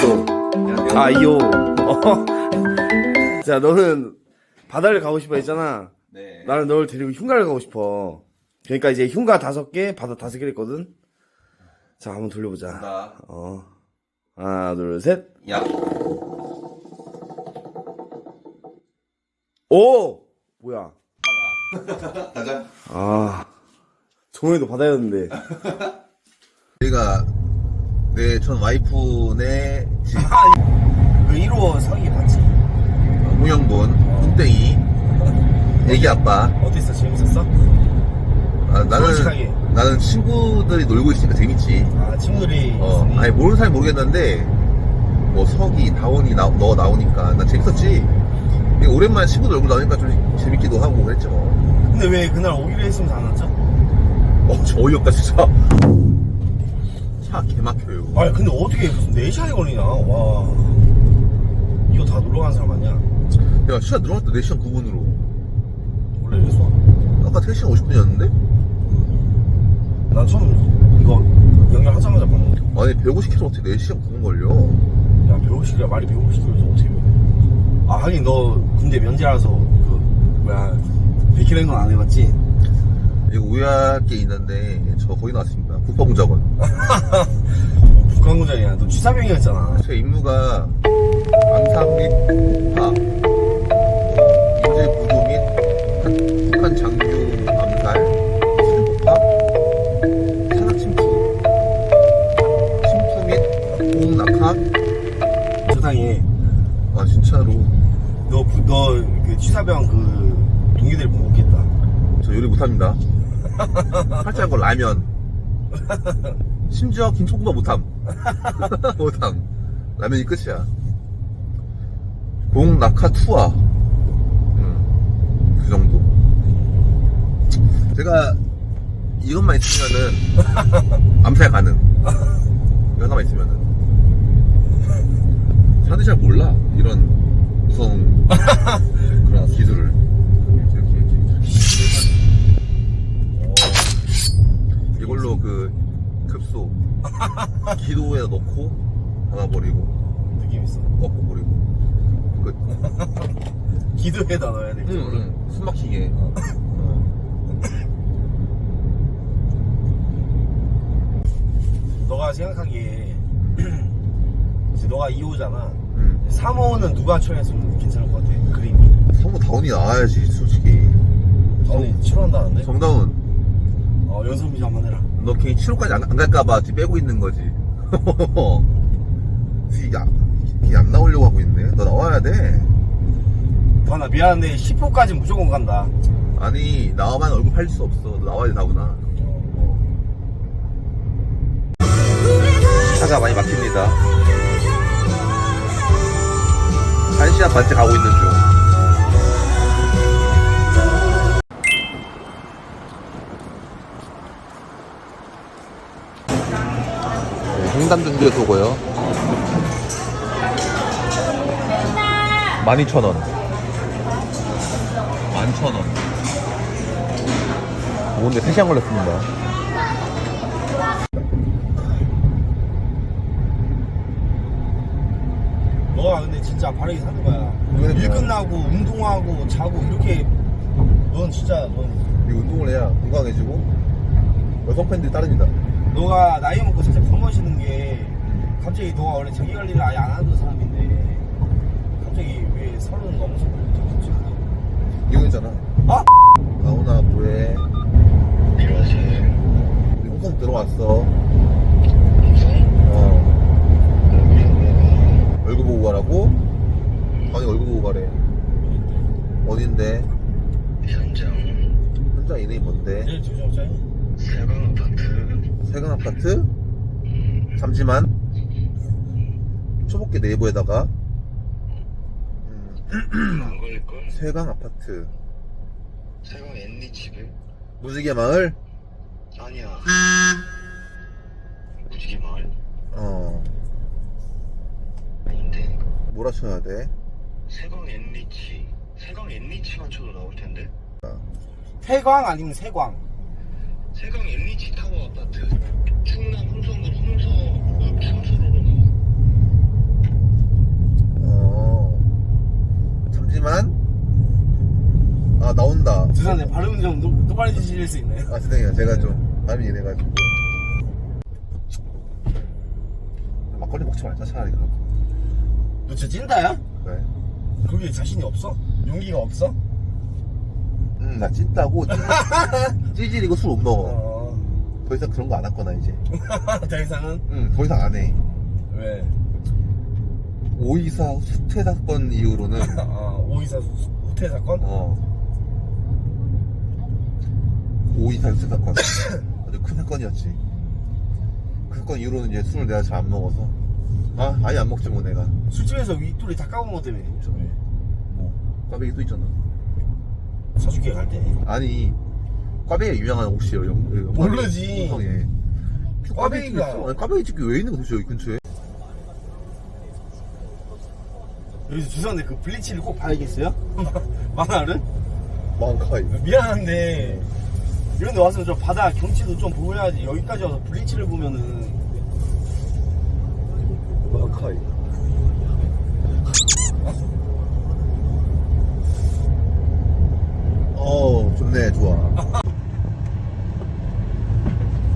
또. 아, 이호. 어. 자, 너는 바다를 가고 싶어 했잖아. 네. 나는 널 데리고 흉가를 가고 싶어. 그러니까 이제 흉가 다섯 개, 바다 다섯 개를 했거든. 자, 한번 돌려보자. 나. 어. 하나, 둘, 셋. 야. 오! 뭐야. 가자. 아. 종호이도 바다였는데. 여기가 내전 와이프네 집. 그 1호 성이 봤지? 홍영돈, 뚱땡이, 애기 아빠. 어땠어? 재밌었어? 아, 나는 솔직하게. 나는 친구들이 놀고 있으니까 재밌지. 아, 친구들이. 어, 있으니. 아니 모르는 사람 모르겠는데 뭐 석이, 다원이 나, 너 나오니까 난 재밌었지. 오랜만에 친구들 얼굴 나오니까 좀 재밌기도 하고 그랬죠. 근데 왜 그날 오기로 했으면 안 왔죠? 어, 저 어이없다 진짜. 차 개막혀요. 아니, 근데 어떻게 무슨 4시간이 걸리냐? 와. 이거 다 놀러 간 사람 아니야? 내가 시간 늘어났다 4시간 9분으로. 원래 이랬어. 아까 3시간 50분이었는데? 난 처음 이거 연결하자마자 봤는데. 아니 150km 어떻게 4시간 9분 걸려? 야, 150kg, 말이 150kg에서 어떻게 해? 아, 하긴 너 군대 면제라서 그, 뭐야, 100kg인 건안 해봤지? 이거 우야할 게 있는데 저 거기 나왔습니다. 국방공작원. 북한군장이야. 너 취사병이었잖아. 제 임무가 암살 및 폭파, 인질 구조 및 북한 장교 암살, 수폭파, 산악 침투, 침투 및 공응 낙하. 세상에. 아 진짜로 너, 부- 너, 그 취사병 그, 동기들 보고 웃겠다. 저 요리 못합니다. 팔자한 거 라면. 심지어 김치볶음밥 못함. 못함. 라면이 끝이야. 공 낙하 투하. 음, 그 정도. 제가 이것만 있으면은 암살 가능. 이거 하나만 있으면은. 사람들이 잘 몰라. 이런 무서운 그런 기술을. 이렇게, 이렇게, 이렇게. 이걸로 그 급소 기도에 넣고 닫아버리고 느낌 있어. 꺾고 버리고 끝. 기도에다 넣어야 돼. 응, 응. 숨 막히게. 어. 너가 생각하기에, 이제 너가 2호잖아. 응. 3호는 누가 처리했으면 괜찮을 것 같아? 그림이. 성우 다운이 나와야지 솔직히. 아니, 치료한다는데? 정다운 어, 연습비 한번 해라. 너 괜히 7호까지 안, 안 갈까봐 지금 빼고 있는 거지. 이게 안, 이게 안 나오려고 하고 있네. 너 나와야 돼. 아, 나 미안한데 10호까지 무조건 간다. 아니 나와만 얼굴 팔릴 수 없어. 너 나와야 되다구나. 차가 많이 막힙니다. 한 시간 반째 가고 있는 중. 네, 횡단중지에서 오고요. 12,000원. 11,000원. 오는데 3시간 걸렸습니다. 너가 근데 진짜 바르게 사는 거야. 왜, 일? 끝나고 운동하고 자고 이렇게 넌 진짜 넌 이 운동을 해야 건강해지고 여성 팬들이 따릅니다. 너가 나이 먹고 진짜 젊어지는 게 갑자기 너가 원래 자기 관리를 아예 안 하던 사람인데 갑자기 왜 서른 넘어서 갑자기 이거잖아. 아? 나오나 뭐해? 우리 홍성 들어왔어. 어. 얼굴 보고 가라고? 아니 얼굴 보고 가래. 어딘데? 현장 현장 이름이 뭔데? 제일 조정짜리 세방 아파트 세강 아파트? 잠시만. 초복계 네이버에다가 음, 안 걸릴걸? 세강 아파트 세방 앤리 집에? 무지개 마을? 아니야 무지개 마을? 어. 아닌데 뭐라 쳐야 돼? 세광 앤리치 세광 앤리치만 쳐도 나올 텐데 태광 아니면 세광 세강 LH 타워 아파트 충남 홍성군 홍성 앞 충수로로 나와. 어 잠시만 아 나온다 죄송한데 발음 좀 똑- 똑바로 해주실 수 있나요? 아 죄송해요 제가 좀 마음이 이래가지고 막걸리 먹지 말자 차라리 그럼 너 진짜 찐다야? 왜? 거기에 자신이 없어? 용기가 없어? 응나 찐다고 찌질이고 술 못 먹어 어. 더 이상 그런 거안할 거나 이제 더 이상은? 응 더 이상 안 해 왜? 오이사 수태 사건 이후로는 어, 오이사 수- 후퇴 사건? 어 오이사 수태 사건 아주 큰 사건이었지 그 사건 이후로는 이제 술을 내가 잘 안 먹어서 아 아예 안 먹지 뭐 내가 술집에서 윗돌이 다 까먹은 것 때문에 왜? 뭐 꽈배기 또 있잖아 사주기에 갈 때. 아니 꽈배기 유명한 영, 영, 모르지. 홍성에 꽈배기가. 꽈배기 아니 꽈배기 집이 왜 있는 거지 여기 근처에 여기서 죄송한데 그 블리치를 꼭 봐야겠어요? 만화를? 마카이 미안한데 이런 데 와서 좀 바다 경치도 좀 보여야지 여기까지 와서 블리치를 보면은 마카이 어 좋네 좋아.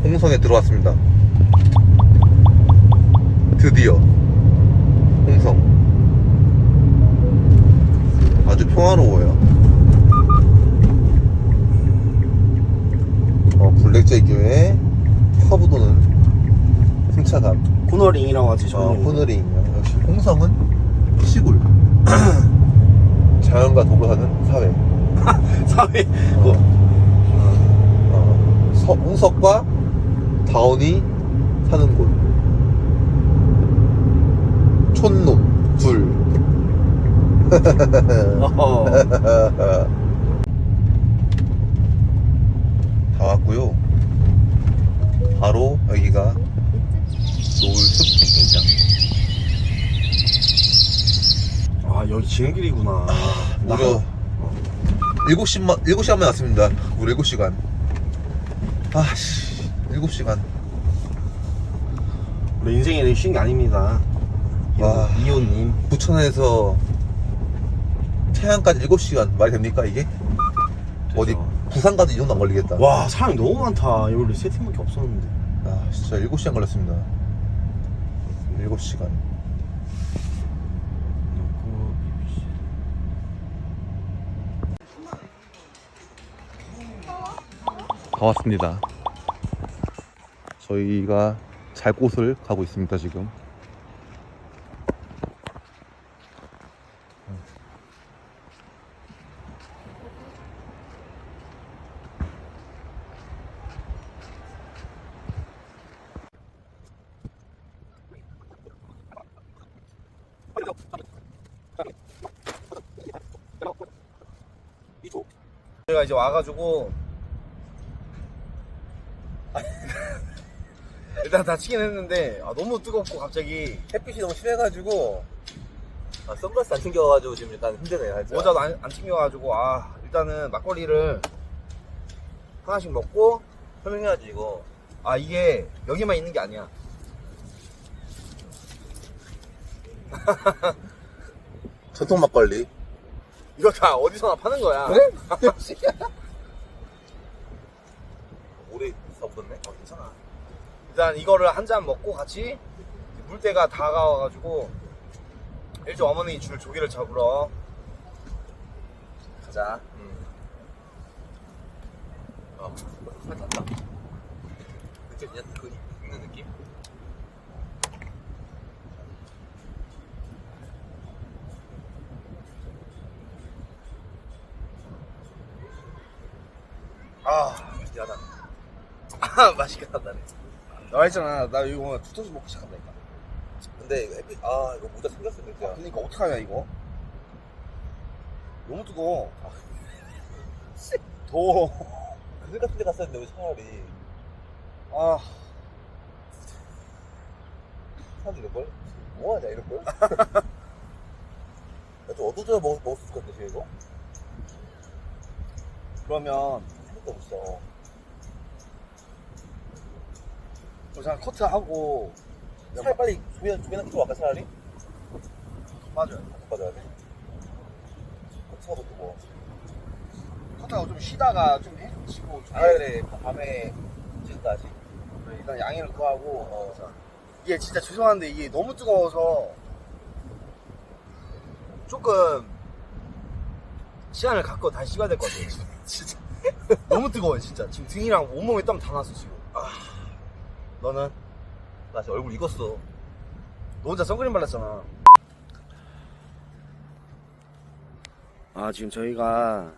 홍성에 들어왔습니다. 드디어. 홍성. 아주 평화로워요. 어 블랙제이 교회 커브도는 승차감. 코너링이라고 하지 어, 저는. 호너링이요. 역시 홍성은 시골. 자연과 도로 사는 사회. 사회 어. 어, 서, 홍석과 다운이 사는 곳. 촌놈 둘. 어. 다 왔고요. 바로 여기가 노을숲 캠핑장. 아 여기 지름길이구나 무려 7시만, 7시간만 왔습니다. 우리 7시간. 아씨, 7시간. 우리 인생에 쉬운 게 아닙니다 와. 이호님 부천에서 태안까지 7시간 말이 됩니까, 이게? 어디, 부산 가도 이 정도 안 걸리겠다. 와 사람이 너무 많다 여기 세 팀밖에 없었는데 아, 진짜 7시간 걸렸습니다. 7시간. 다 왔습니다. 저희가 잘 곳을 가고 있습니다, 지금. 저희가 이제 와가지고 일단 다치긴 했는데 아, 너무 뜨겁고 갑자기 햇빛이 너무 심해가지고 아, 선글라스 안 챙겨가지고 지금 약간 힘드네요. 살짝. 모자도 안, 안 챙겨가지고 아 일단은 막걸리를 하나씩 먹고 설명해야지 이거. 아 이게 여기만 있는 게 아니야 전통 막걸리. 이거 다 어디서나 파는 거야 오래 있어버렸네. 어, 괜찮아. 일단 이거를 한 잔 먹고 같이 물때가 다가와가지고 일찍 어머니 줄 조기를 잡으러 가자 음. 어, 나. 느낌 그냥 그 있는 느낌? 아 미안하다. 아, 맛있게 한다네. 나 했잖아. 나 이거 투토스 먹기 시작한다니까. 근데 이거 햇빛 아 이거 모자 생겼어 진짜. 그러니까 어떡하냐 이거? 너무 뜨거워. 아, 더워. 그늘 같은 데 갔었는데 왜 차라리 아. 사람들 이럴걸? 뭐하냐 이럴걸? 야좀 어두워져야 먹을, 먹을 수 있을 것 지금 이거? 그러면 생각도 없어 그냥 커트하고 차라리 빨리 조명, 조명이나 켜고 갈까 차라리? 맞아요 갖고 가져야 돼. 차가 또 뭐. 컷하고 좀 쉬다가 좀 해지고 좀 아 그래 밤에 지금까지 그래, 일단 양해를 구하고 어, 자. 이게 진짜 죄송한데 이게 너무 뜨거워서 조금 시간을 갖고 다시 찍어야 될 것 같아요. 진짜 너무 뜨거워요 진짜 지금 등이랑 온몸에 땀 다 났어 지금 아, 너는? 나 지금 얼굴 익었어. 너 혼자 선크림 발랐잖아. 아 지금 저희가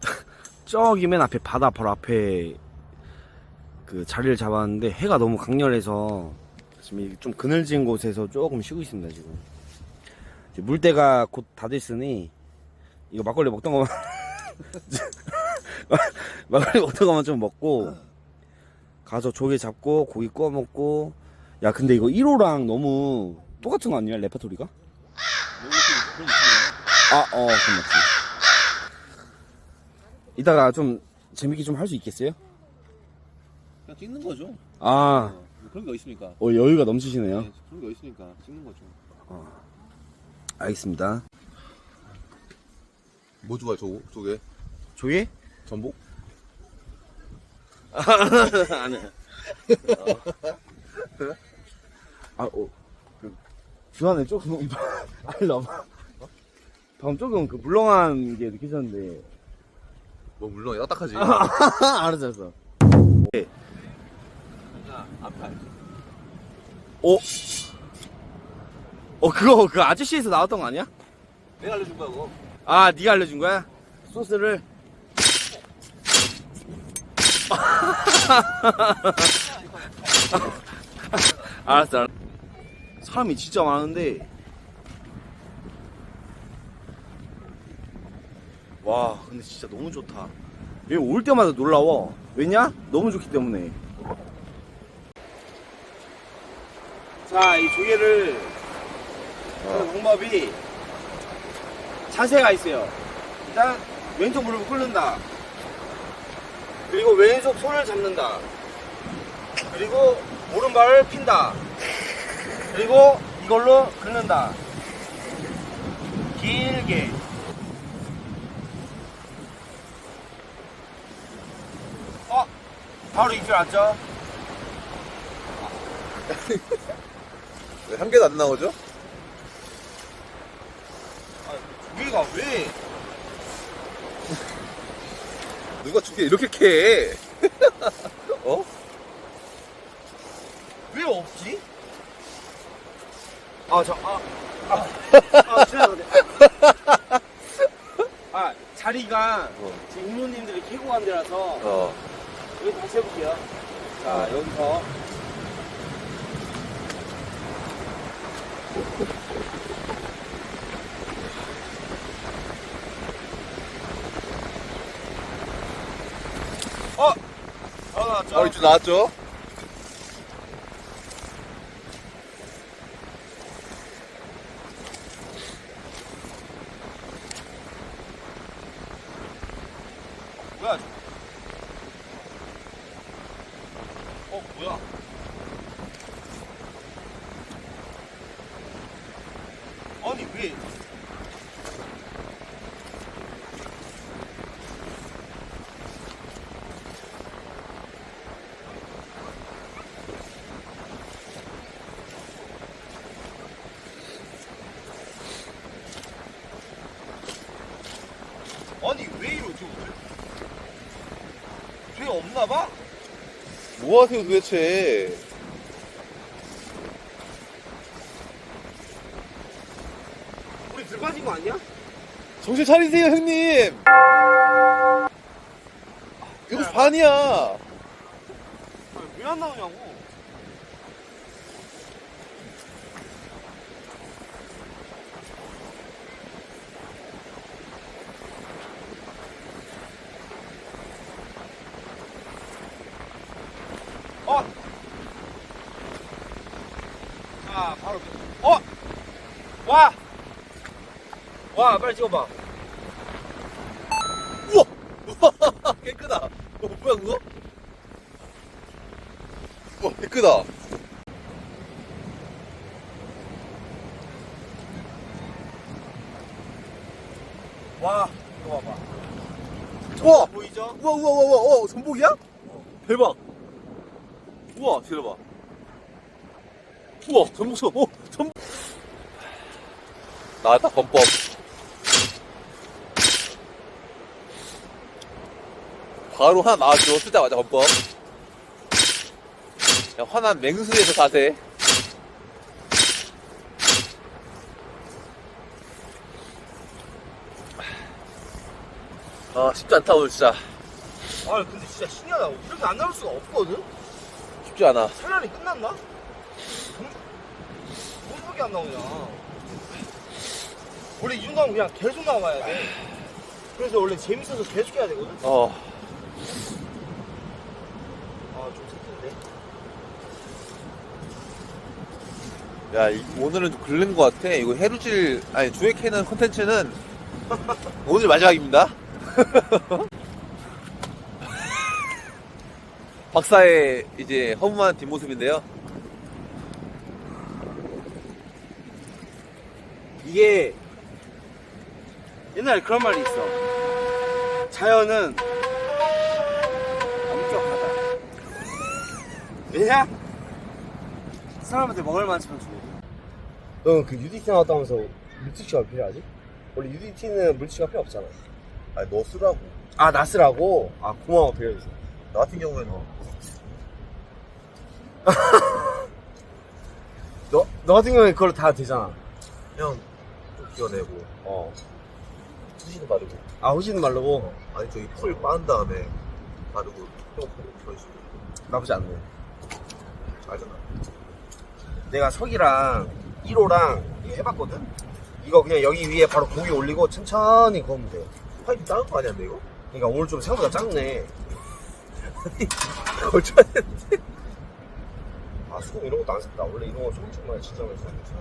저기 맨 앞에 바다 바로 앞에 그 자리를 잡았는데 해가 너무 강렬해서 지금 이좀 그늘진 곳에서 조금 쉬고 있습니다 지금. 물때가 곧 다 됐으니 이거 막걸리 먹던 거만 막걸리 먹던 거만 좀 먹고 가서 조개 잡고 고기 구워 먹고 야 근데 이거 1호랑 너무 똑같은 거 아니야 레퍼토리가? 아, 어, 그럼 맞지. 이따가 좀 재밌게 좀 할 수 있겠어요? 그냥 찍는 거죠 아, 그런 게 어딨습니까 어, 여유가 넘치시네요. 그런 게 어딨습니까 찍는 거죠 알겠습니다. 뭐 좋아해 저 저게 조개? 전복 안 해. 아, 어, 그, 주안에 조금, 아니, 나봐. 방금 조금 그 물렁한 게 느껴졌는데. 뭐 물론 딱딱하지 알았어, 알았어. 앞에 알지 어? 어, 그거, 그 아저씨에서 나왔던 거 아니야? 내가 알려준 거야 그거 아, 네가 알려준 거야? 소스를? 알았어, 알았어. 사람이 진짜 많은데. 와, 근데 진짜 너무 좋다. 여기 올 때마다 놀라워. 왜냐? 너무 좋기 때문에. 자, 이 조개를 하는 방법이 자세가 있어요. 일단 왼쪽 무릎을 꿇는다. 그리고 왼쪽 손을 잡는다. 그리고 오른발을 핀다. 그리고 이걸로 긁는다. 길게. 어? 바로 입질 왔죠? 왜 한 개도 안 나오죠? 우리가 왜? 누가 두개 이렇게 캐 어? 왜 없지? 아, 저, 아, 아, 아. 아, 자리가 어. 지금 이모님들이 캐고 간 데라서 어 여기 다시 해볼게요. 자, 여기서. 어! 어, 나왔죠? 어, 이제 나왔죠? 뭐야, 저거? 어, 뭐야? 아니, 왜? 아니, 왜 이러지, 오늘? 죄 없나 봐? 뭐 하세요 도대체 우리 들 빠진 거 아니야? 정신 차리세요 형님 이거 반이야 왜안 나오냐고. 어! 자, 바로. 어! 와! 와, 빨리 찍어봐. 우와 깨끗다 어, 뭐야 그거? 우와 깨끗다 와, 이거 봐봐. 우와! 보이죠? 우와, 우와, 우와, 우와, 어, 전복이야? 대박. 우와, 들어봐. 우와, 전복, 전 어, 전복. 나왔다, 범법. 바로 하나 나왔죠, 쓰자마자 범법. 야, 화난 맹수에서 자세. 아, 쉽지 않다, 오늘 진짜. 아, 근데 진짜 신기하다. 이렇게 안 나올 수가 없거든? 쉽지 않아. 차라리 끝났나? 뭔안 나오냐. 원래 이 정도 하면 그냥 계속 나와야 돼. 그래서 원래 재밌어서 계속 해야 되거든? 어. 아, 좀 새끼인데? 야, 이- 오늘은 좀 긁는 것 같아. 이거 해루질, 아니, 주에 캐는 컨텐츠는 오늘 마지막입니다. 박사의 이제 허무한 뒷모습인데요. 이게 옛날에 그런 말이 있어. 자연은 엄격하다. 왜냐? 사람한테 먹을 만치만 주고. 너는 그 UDT 나왔다면서 물티슈가 왜 필요하지? 원래 UDT는 물티슈가 필요 없잖아. 아니, 너 쓰라고. 아, 나 쓰라고? 아, 고마워, 배려줘서. 나 같은 경우에는 너, 너 같은 경우에 그걸 다 되잖아. 그냥 좀 기어내고, 어. 수시도 바르고, 아, 호시는 말르고? 아니, 저기 풀 빻은 다음에 바르고, 또 그런 식으로. 나쁘지 않네. 알잖아. 내가 석이랑 1호랑 이거 해봤거든? 이거 그냥 여기 위에 바로 고기 올리고 천천히 구우면 돼. 파이프 작은 거 아니야, 근데 이거? 그러니까 오늘 좀 생각보다 작네. 걸쳐야 되는데. 아, 수금 이런 것도 안 샀다. 원래 이런 거 조금만 진짜 많이 샀는데.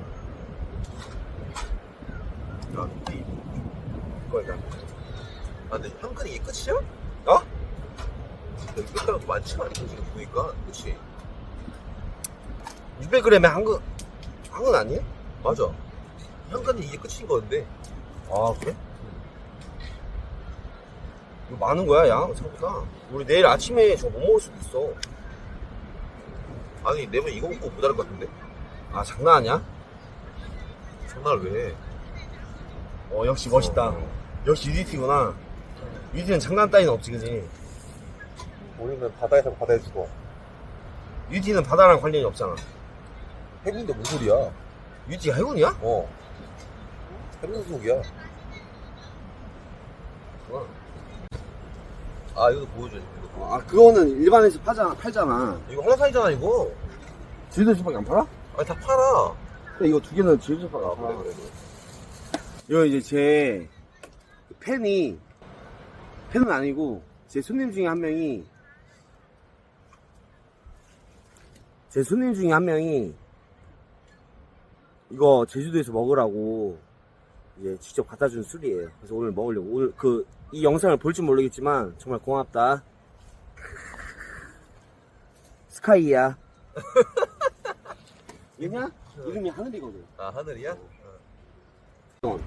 야, 이, 이거 일단. 아, 근데 현근이 이게 끝이야? 어? 여기 끝가루 많지가 않고 지금 보니까. 그치? 600g에 한 근, 한근 아니에요? 맞아. 현근이 이게 끝인 건데. 아, 그래? 이거 많은 거야, 양, 생각보다. 우리 내일 아침에 저거 못 먹을 수도 있어. 아니, 내면 이거 먹고 모자랄 것 같은데? 아, 장난 아니야? 장난을 왜 해? 어, 역시 멋있다. 어. 역시 UDT구나. UDT는 장난 따위는 없지, 그지? 우리는 바다에서 바다에 죽어. UDT는 바다랑 관련이 없잖아. 해군인데 뭔 소리야? UDT가 해군이야? 어. 해군 소속이야. 어. 아, 이것도 보여줘야지. 이거. 아, 그거는 일반에서 팔잖아, 팔잖아. 이거 한라산이잖아, 이거. 제주도에서밖에 안 팔아? 아니, 다 팔아. 근데 이거 두 개는 제주도에서밖에 아, 안 팔아. 그래, 그래. 이거 이제 제 팬이, 팬은 아니고, 제 손님 중에 한 명이, 제 손님 중에 한 명이, 이거 제주도에서 먹으라고, 이제 직접 갖다 준 술이에요. 그래서 오늘 먹으려고. 오늘 그, 이 영상을 볼 줄 모르겠지만, 정말 고맙다. 스카이야. 얘냐? 이름이 하늘이거든. 아, 하늘이야? 어.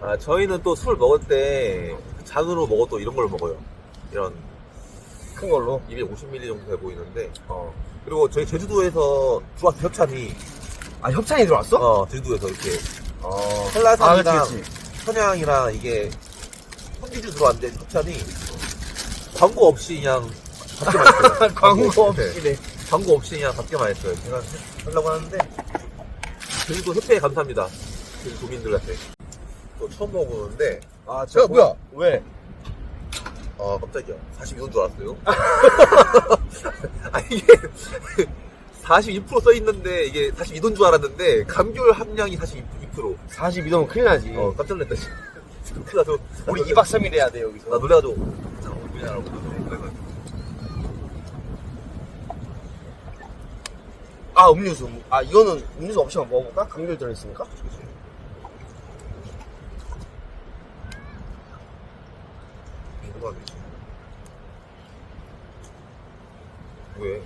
아, 저희는 또 술 먹을 때 잔으로 먹어 또 이런 걸 먹어요. 이런 큰 걸로. 250ml 정도 돼 보이는데. 어. 그리고 저희 제주도에서 들어왔어, 협찬이. 아, 협찬이 들어왔어? 어, 제주도에서 이렇게. 어. 한라산이랑 아, 그치, 그치. 천양이랑 이게 손기주 들어왔는데 협찬이 광고 없이 그냥 받게만 했어요. 광고 없이 네. 광고 없이 그냥 받게만 했어요. 제가 하려고 하는데 제주도 협회에 감사합니다. 제주 도민들한테. 또 처음 먹어보는데 아, 야, 뭐야? 왜? 아 깜짝이야 42도인 줄 알았어요 아 이게 42% 써있는데 이게 42도인 줄 알았는데 감귤 함량이 42% 42도면 큰일 나지. 어 깜짝 놀랐다 진짜. 나도 우리 2박 3일 해야 돼, 여기서. 나 놀래가지고 자, 뭐냐라고 그래서 아, 음료수. 아, 이거는 음료수 없이 한번 먹어볼까? 감귤 들어있으니까? 궁금하네 왜?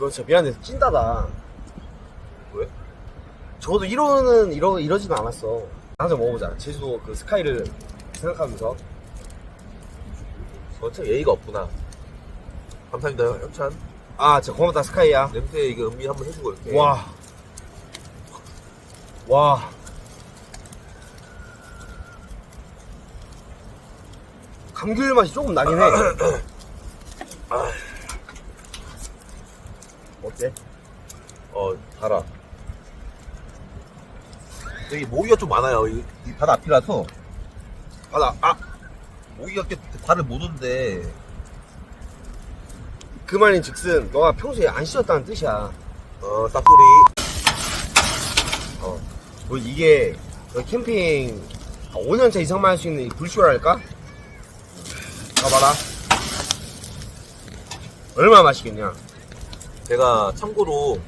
너 진짜 미안해. 찐따다. 왜? 적어도 1호는 이러, 이러진 않았어. 한잔 먹어보자. 제주도 그 스카이를 생각하면서. 어참 예의가 없구나. 감사합니다, 현찬. 아, 저 고맙다 스카이야. 냄새 이게 음미 한번 해주고 이렇게. 와. 와. 감귤 맛이 조금 나긴 해. 어때? 어, 달아. 여기 모기가 좀 많아요. 이, 이 바다 앞이라서. 바다, 아, 모기가 꽤 발을 못 오는데. 그 말인 즉슨, 너가 평소에 안 씻었다는 뜻이야. 어, 쌉소리. 어. 뭐 이게, 너 캠핑 5년차 이상만 할 수 있는 이 불쇼랄까? 봐봐라. 얼마나 맛있겠냐? 제가 참고로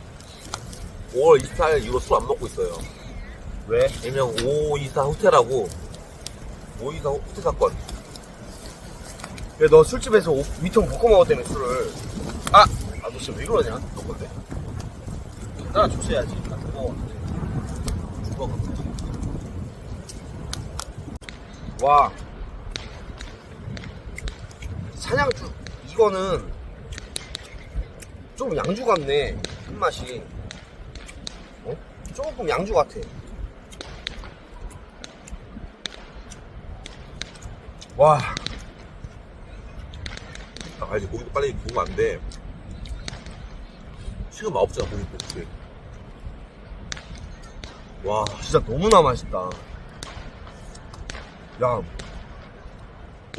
5월 24일 이후로 술 안 먹고 있어요. 왜? 일명 524 호텔하고 524 호텔 사건. 왜너 술집에서 오- 위통 볶아 먹었다며 술을 아! 아너 지금 왜 그러냐? 너 건데 나랑 줬어야지 나 그거 와 사냥주 이거는 좀 양주 같네 끝맛이 어? 조금 양주 같아 와 아, 이제 고기도 빨리 구우면 안 돼. 식으면 없잖아, 고기 고기. 와, 진짜 너무나 맛있다. 야,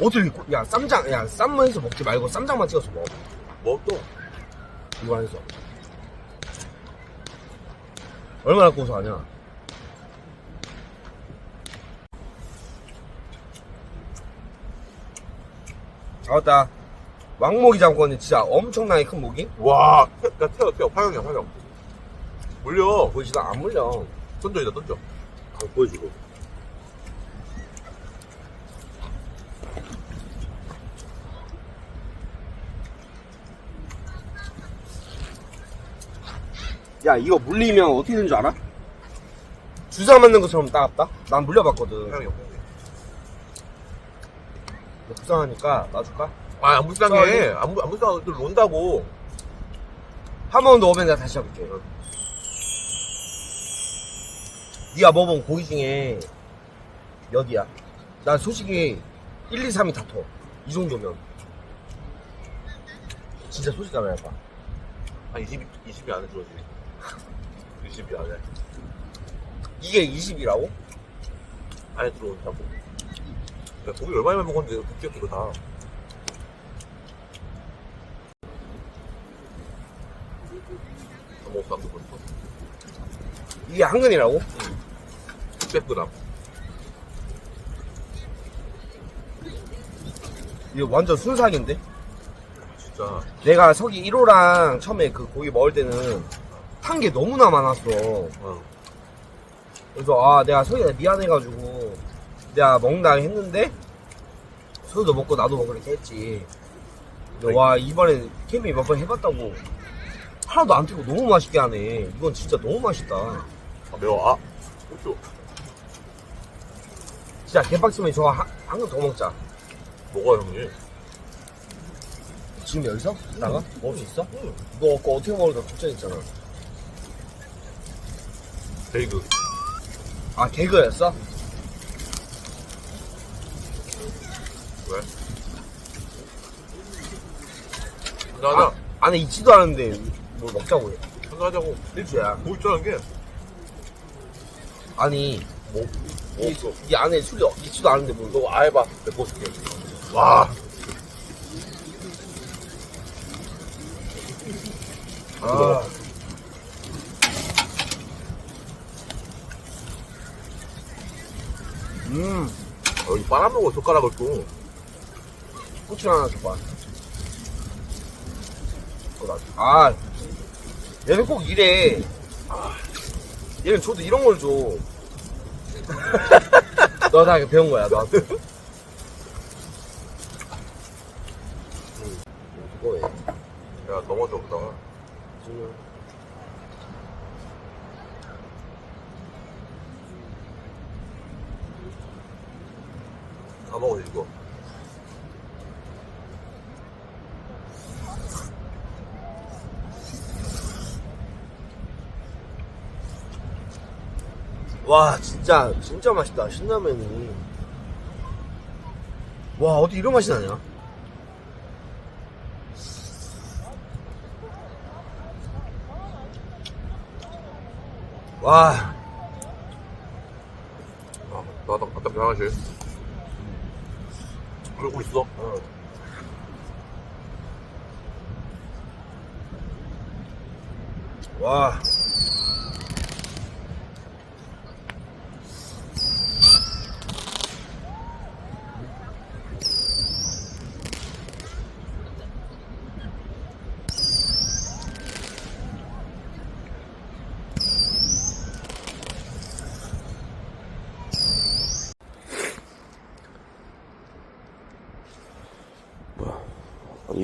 어떻게, 고- 야, 쌈장, 야, 쌈만 해서 먹지 말고 쌈장만 찍어서 먹어. 뭐 또? 해서. 얼마나 고소하냐? 잡았다. 왕모기 잡았거든, 진짜 엄청나게 큰 모기? 와, 태, 야, 태워, 태워. 화영이야, 화영. 물려. 보이지도 안 물려. 던져, 이다 던져. 안 보여주고. 야, 이거 물리면 어떻게 되는 줄 알아? 주사 맞는 것처럼 따갑다? 난 물려봤거든. 화영이 형. 너 불쌍하니까 놔줄까? 아, 안 불쌍해. 안, 불- 안 불쌍해. 또 논다고. 한번더 오면 내가 다시 해볼게. 네가 먹어본 고기 중에 몇이야? 난 솔직히 1, 2, 3이 다퉈. 이 정도면. 진짜 솔직하게 해봐. 한 20, 20이 안에 들어지. 20이 안에. 이게 20이라고? 안에 들어온다고. 야, 고기 얼마나 먹었는데, 국제 그거 다. 다 먹었어, 안 먹었어. 이게 한 근이라고? 600g. 이거 완전 순삭인데? 진짜. 내가 서기 1호랑 처음에 그 고기 먹을 때는 탄 게 너무나 많았어. 어. 그래서 아 내가 서기가 미안해가지고 내가 먹는다 했는데 서기도 먹고 나도 이렇게 했지 근데 와 이번에 캠핑 몇 번 해봤다고 하나도 안 튀고 너무 맛있게 하네 이건 진짜 너무 맛있다 아, 매워. 아, 고추. 진짜 개빡치면 저거 한근더 먹자 먹어, 형님. 지금 여기서? 나가? 먹을 수 있어? 응. 너 아까 어떻게 먹을까 걱정했잖아 베이그. 아 개그였어? 왜? 아, 안에 있지도 않은데 뭘 먹자고 해 한잔 하자고. 일주야 뭐 있잖아, 이게. 아니 뭐, 뭐 없어. 이, 이 안에 술이 있지도 않은데 뭘너 아해봐. 내거 줄게. 와. 아. 음, 어, 빨아먹어, 젓가락을 또. 고추 하나 줘봐. 아, 얘는 꼭 이래. 아, 얘는 저도 이런 걸 줘. 너 다 배운 거야, 너한테. 음, 이거 왜? 야, 넘어져, 그다가. 지금 먹어 이거. 와 진짜 진짜 맛있다 신라면이 와 어디 이런 맛이 나냐 와 아, 나도 아까 변하지. 그러고 있어. 와.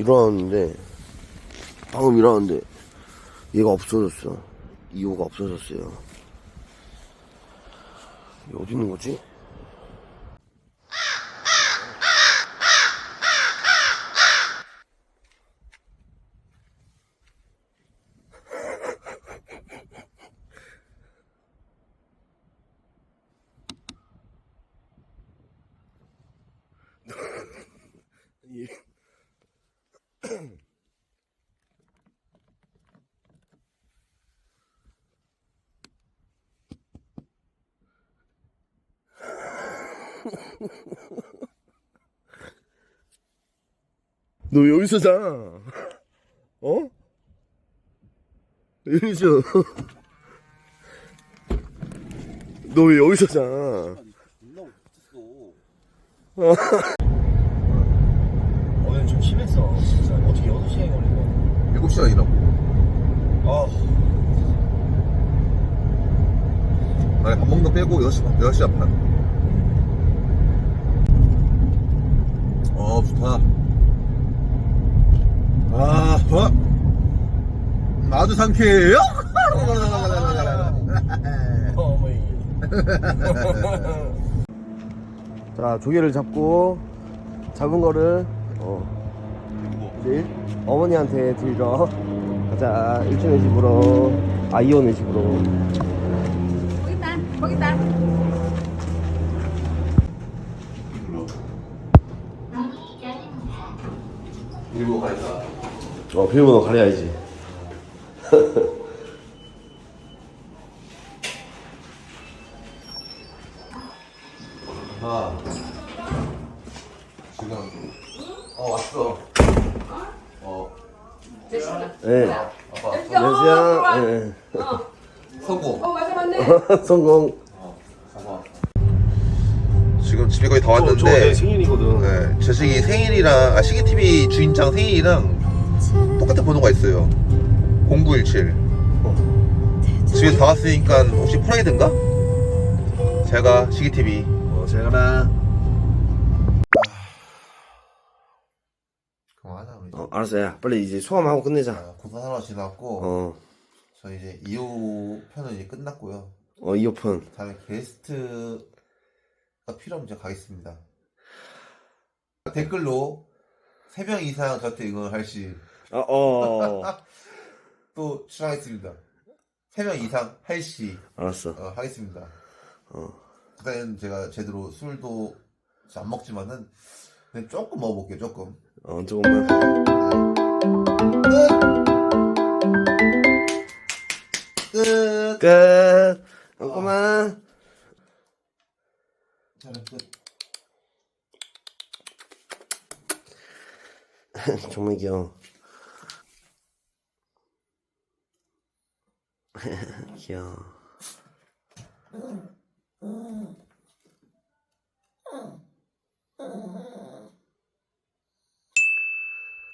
일어났는데 방금 일어났는데 얘가 없어졌어. 2호가 없어졌어요. 얘 어디 있는 거지? 너왜 여기서 자? 어? 왜 여기서? 너 왜 여기서 자? 오늘 좀 심했어. 진짜 어떻게 6시간이 걸리고. 7시간이라고. 아, 아니, 밥 먹는 거 빼고 6시 반, 6시간 반. 어, 좋다. 아, 좋아. 음, 아주 상쾌해요? 어머니. 자, 조개를 잡고 잡은 거를 어, 이제 어머니한테 드리러 가자. 일준의 집으로, 아이온의 집으로. 거기 있다. 거기 있다. 일부 가니까. 어, 비밀번호 가려야지. 아. 지금, 어, 왔어. 어, 네. 아빠. 안녕하세요. 네. 성공. 어 맞아 맞네. 성공. 성공. 지금 집에 거의 다 저, 왔는데. 저내 생일이거든. 네, 제 시기 생일이랑 아 시기 TV 주인장 생일이랑 똑같은 번호가 있어요. 0917. 집에서 다 왔으니까 혹시 프라이드인가? 제가 시기 TV. 어, 잘 가라. 그만하자 우리. 어, 알았어. 야, 빨리 이제 소감하고 끝내자. 고사 하나 지났고 어, 저 이제 2호 편은 이제 끝났고요. 어, 이어폰. 다음에 게스트가 필요하면 제가 가겠습니다. 댓글로 3명 이상 저한테 응원할시 어, 어. 또 출연하겠습니다. 3명 이상 할시 알았어. 어, 하겠습니다. 어. 그때는 제가 제대로 술도 안 먹지만은 그냥 조금 먹어볼게요. 조금. 어, 조금만. 끝. 끝. 조금만. 자, 끝. 정말 귀여워. 귀여워.